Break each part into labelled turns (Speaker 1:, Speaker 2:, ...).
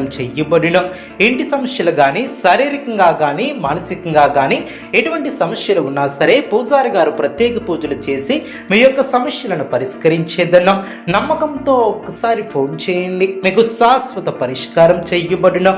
Speaker 1: చెయ్యబడిన ఇంటి సమస్యలు కానీ శారీరకంగా కానీ మానసికంగా కానీ ఎటువంటి సమస్యలు ఉన్నా సరే పూజారి గారు ప్రత్యేక పూజలు చేసి మీ యొక్క సమస్యలను పరిష్కరించేదన్న నమ్మకంతో ఒక్కసారి ఫోన్ చేయండి. మీకు శాశ్వత పరిష్కారం చెయ్యబడిన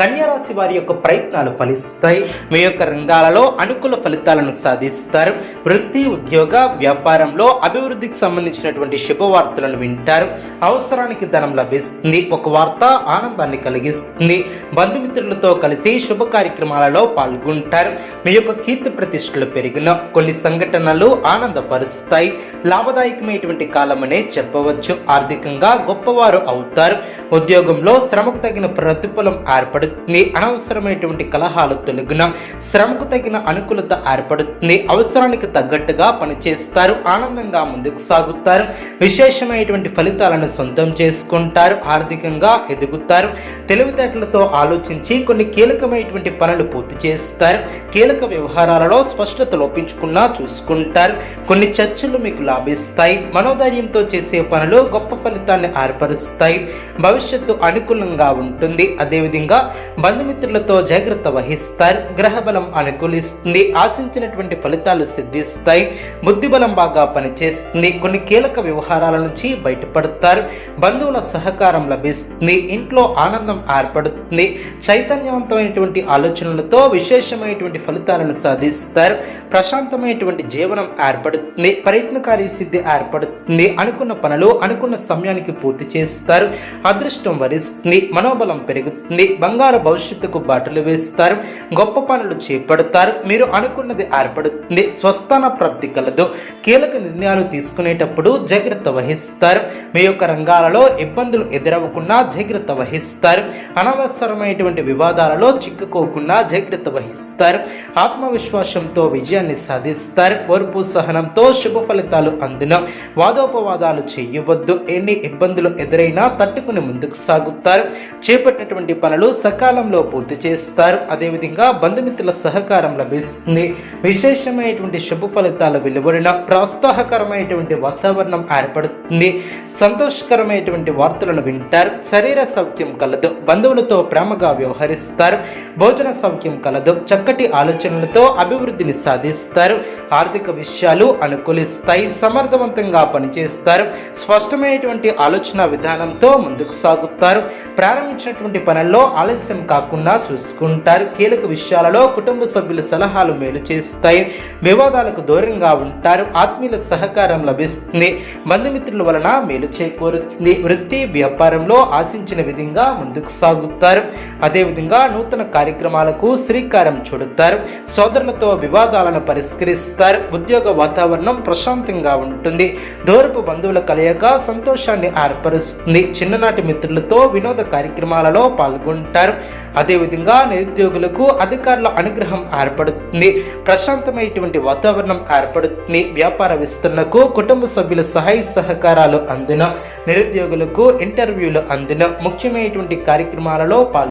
Speaker 1: కన్యారాశి వారి యొక్క ప్రయత్నాలు ఫలిస్తాయి. మీ యొక్క రంగాలలో అనుకూల ఫలితాలను సాధిస్తారు. వృత్తి ఉద్యోగ వ్యాపారంలో అభివృద్ధికి సంబంధించినటువంటి శుభవార్తలను వింటారు. అవసరానికి ధనం లభిస్తుంది. ఒక వార్త ఆనందాన్ని కలిగిస్తుంది. బంధుమిత్రులతో కలిసి శుభ కార్యక్రమాలలో పాల్గొంటారు. మీ యొక్క కీర్తి ప్రతిష్టలు పెరిగిన కొన్ని సంఘటనలు ఆనందపరుస్తాయి. లాభదాయకమైనటువంటి కాలమనే చెప్పవచ్చు. ఆర్థికంగా గొప్పవారు అవుతారు. ఉద్యోగంలో శ్రమకు తగిన ప్రతిఫలం ఏర్పడుతుంది. అనవసరమైనటువంటి కలహాలు తొలగిన శ్రమకు తగిన అనుకూలత ఏర్పడుతుంది. అవసరానికి తగ్గట్టుగా పనిచేస్తారు. ఆనందంగా ముందుకు సాగుతారు. విశేషమైనటువంటి ఫలితాలను సొంతం చేసుకుంటారు. ఆర్థికంగా ఎదుగుతారు. తెలివితేటలతో ఆలోచించి కొన్ని కీలకమైనటువంటి పనులు పూర్తి చేస్తారు. కీలక వ్యవహారాలలో స్పష్టత లోపించుకున్నా చూసుకుంటారు. కొన్ని చర్చలు మీకు లాభిస్తాయి. మనోధైర్యంతో చేసే పనులు గొప్ప ఫలితాన్ని ఏర్పరుస్తాయి. భవిష్యత్తు అనుకూలంగా ఉంటుంది. అదేవిధంగా బంధుమిత్రులతో జాగ్రత్త వహిస్తారు. గ్రహబలం అనుకూలిస్తుంది. ఆశించినటువంటి ఫలితాలు సిద్ధిస్తాయి. బుద్ధిబలం బాగా పనిచేస్తుంది. కొన్ని కీలక వ్యవహారాల నుంచి బయటపడతారు. బంధువుల సహకారం లభిస్తుంది. ఇంట్లో ఆనందం ఏర్పడుతుంది. చైతన్యవంతమైనటువంటి ఆలోచనలతో విశేషమైనటువంటి ఫలితాలను సాధిస్తారు. ప్రశాంతమైనటువంటి జీవనం ఏర్పడుతుంది. ప్రయత్నకారి సిద్ధి ఏర్పడుతుంది. అనుకున్న పనులు అనుకున్న సమయానికి పూర్తి చేస్తారు. అదృష్టం వరిస్తుంది. మనోబలం పెరుగుతుంది. బంగారు భవిష్యత్తుకు బాటలు వేస్తారు. గొప్ప పనులు చేపడతారు. మీరు అనుకున్నది ఏర్పడుతుంది. స్వస్థాన ప్రాప్తి కలదు. కీలక నిర్ణయాలు తీసుకునేటప్పుడు జాగ్రత్త వహిస్తారు. మీ యొక్క రంగాలలో ఇబ్బందులు ఎదురవ్వకుండా జాగ్రత్త వహిస్తారు. అనవసరమైనటువంటి వివాదాలలో చిక్కుకోకుండా జాగ్రత్త వహిస్తారు. ఆత్మవిశ్వాసంతో విజయాన్ని సాధిస్తారు. ఓర్పు సహనంతో శుభ ఫలితాలు అందున. వాదోపవాదాలు చేయవద్దు. ఎన్ని ఇబ్బందులు ఎదురైనా తట్టుకుని ముందుకు సాగుతారు. చేపట్టినటువంటి పనులు సకాలంలో పూర్తి చేస్తారు. అదేవిధంగా బంధుమిత్రుల సహకారం లభిస్తుంది. విశేషమైనటువంటి శుభ ఫలితాలు వెలువడిన ప్రోత్సాహకరమైనటువంటి వాతావరణం ఏర్పడుతుంది. సంతోషకరమైనటువంటి వార్తలను వింటారు. శరీర సౌఖ్యం కలదు. బంధువులతో ప్రేమగా వ్యవహరిస్తారు. భోజన సౌఖ్యం కలదు. చక్కటి ఆలోచనలతో అభివృద్ధిని సాధిస్తారు. ఆర్థిక విషయాలు అనుకూలిస్తాయి. సమర్థవంతంగా పనిచేస్తారు. స్పష్టమైనటువంటి ఆలోచన విధానంతో ముందుకు సాగుతారు. ప్రారంభించినటువంటి పనుల్లో ఆలస్యం కాకుండా చూసుకుంటారు. కీలక విషయాలలో కుటుంబ సభ్యుల సలహాలు మేలు చేస్తాయి. వివాదాలకు దూరంగా ఉంటారు. ఆత్మీయుల సహకారం లభిస్తుంది. బంధుమిత్రుల వలన మేలు చేకూరుతుంది. వృత్తి వ్యాపారంలో ఆశించిన విధంగా ముందుకు సాగుతారు. అదేవిధంగా నూతన కార్యక్రమాలకు శ్రీకారం చుడతారు. సోదరులతో వివాదాలను పరిష్కరిస్తారు. ఉద్యోగ వాతావరణం ప్రశాంతంగా ఉంటుంది. దూరపు బంధువుల కలయిక సంతోషాన్ని ఏర్పరుస్తుంది. చిన్ననాటి మిత్రులతో వినోద కార్యక్రమాలలో పాల్గొంటారు. అదేవిధంగా నిరుద్యోగులకు అధికారుల అనుగ్రహం ఏర్పడుతుంది. ప్రశాంతమైనటువంటి వాతావరణం ఏర్పడుతుంది. వ్యాపార విస్తరణకు కుటుంబ సభ్యుల సహాయ సహకారాలు అందున నిరుద్యోగులకు ఇంటర్వ్యూలు అందున ముఖ్యమైనటువంటి కార్యక్రమాలలో పాల్గొ